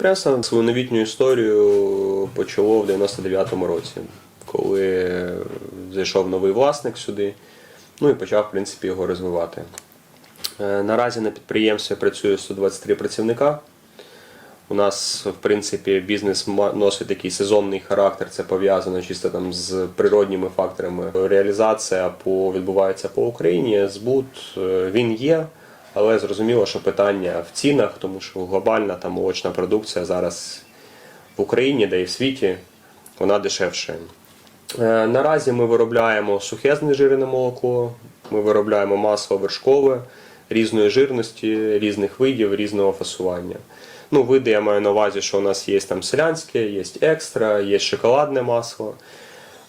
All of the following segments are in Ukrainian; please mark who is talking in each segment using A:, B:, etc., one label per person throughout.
A: підприємство свою новітню історію почало в 99-му році, коли зайшов новий власник сюди, ну і почав, в принципі, його розвивати. Е, Наразі на підприємстві працює 123 працівника. У нас, в принципі, бізнес носить такий сезонний характер, це пов'язано чисто там з природніми факторами. Реалізація по, відбувається по Україні, збут е, він є, але зрозуміло, що питання в цінах, тому що глобальна та молочна продукція зараз в Україні, де і в світі, вона дешевше. Е, Наразі ми виробляємо сухе знежирене молоко, ми виробляємо масло вершкове різної жирності, різних видів, різного фасування. Ну, види я маю на увазі, що у нас є там селянське, є екстра, є шоколадне масло.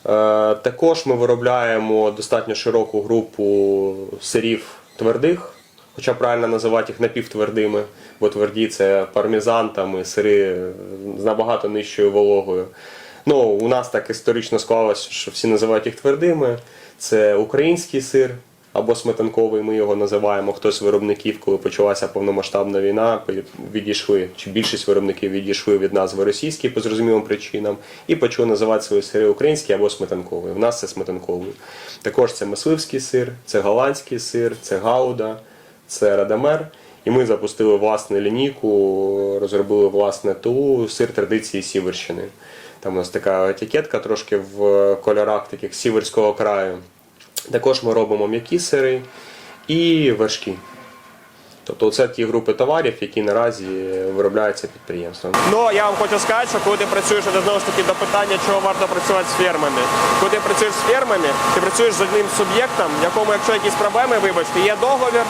A: Е, Також ми виробляємо достатньо широку групу сирів твердих, хоча правильно називати їх напівтвердими, бо тверді це пармезан там і сири з набагато нижчою вологою. Ну, у нас так історично склалося, що всі називають їх твердими. Це український сир або сметанковий, ми його називаємо. Хтось з виробників, коли почалася повномасштабна війна, відійшли, чи більшість виробників відійшли від назви російські по зрозумілим причинам, і почали називати свої сири українські або сметанковий. В нас це сметанковий. Також це мисливський сир, це голландський сир, це гауда, це радамер. І ми запустили власну лінійку, розробили власне ТУ, сир традиції Сіверщини. Там у нас така етикетка трошки в кольорах таких сіверського краю. Також ми робимо м'які сири і вершки. Тобто це ті групи товарів, які наразі виробляються підприємством.
B: Ну я вам хочу сказати, що коли ти працюєш, це знову ж таки до питання, чого варто працювати з фермами. Коли ти працюєш з фермами, ти працюєш з одним суб'єктом, якому, якщо якісь проблеми, вибачте, є договір,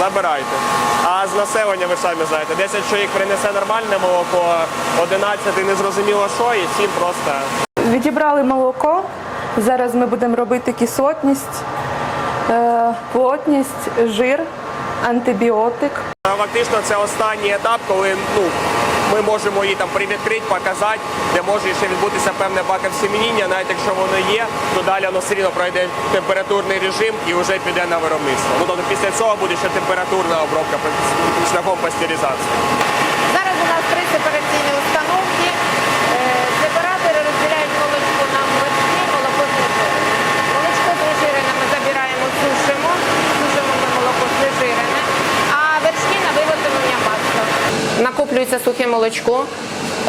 B: забирайте. А з населення ви самі знаєте, 10 чоловік принесе нормальне молоко, 11 незрозуміло що, і 7 просто.
C: Відібрали молоко. Зараз ми будемо робити кислотність, е, плотність, жир, антибіотик.
B: Фактично це останній етап, коли ну, ми можемо її там привідкрити, показати, де може ще відбутися певне баковсемініння, навіть якщо воно є, то далі воно все рівно пройде температурний режим і вже піде на виробництво. Ну тобто після цього буде ще температурна обробка шляхом пастеризації.
D: Зараз у нас три сепараційні установки. Е, Сепаратори розділяють молочко на вершки, молоко знежирене. Молочко знежирене ми забираємо, сушимо, сушимо ми молоко знежирене, а вершки на виготовлення масла. Накоплюється сухе молочко.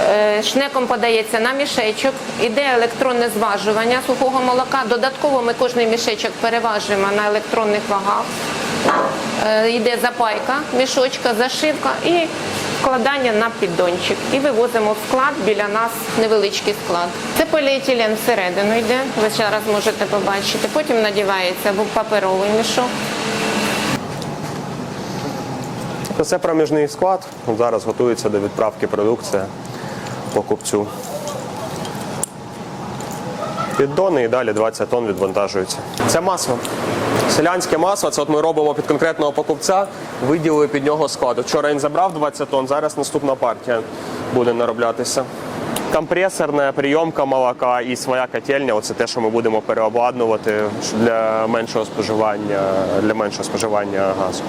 D: е, Шнеком подається на мішечок, іде електронне зважування сухого молока. Додатково ми кожний мішечок переважуємо на електронних вагах. Е, йде запайка, мішочка, зашивка і вкладання на піддончик. І вивозимо в склад біля нас невеличкий склад. Це поліетилен всередину йде, ви зараз можете побачити. Потім надівається паперовий мішок.
A: Це проміжний склад. Зараз готується до відправки продукція покупцю. Піддони і далі 20 тонн відвантажуються. Це масло. Селянське масло, це от ми робимо під конкретного покупця, виділили під нього склад. Вчора він забрав 20 тонн, зараз наступна партія буде нароблятися. Компресорна прийомка молока і своя котельня це те, що ми будемо переобладнувати для меншого споживання, для меншого споживання газу.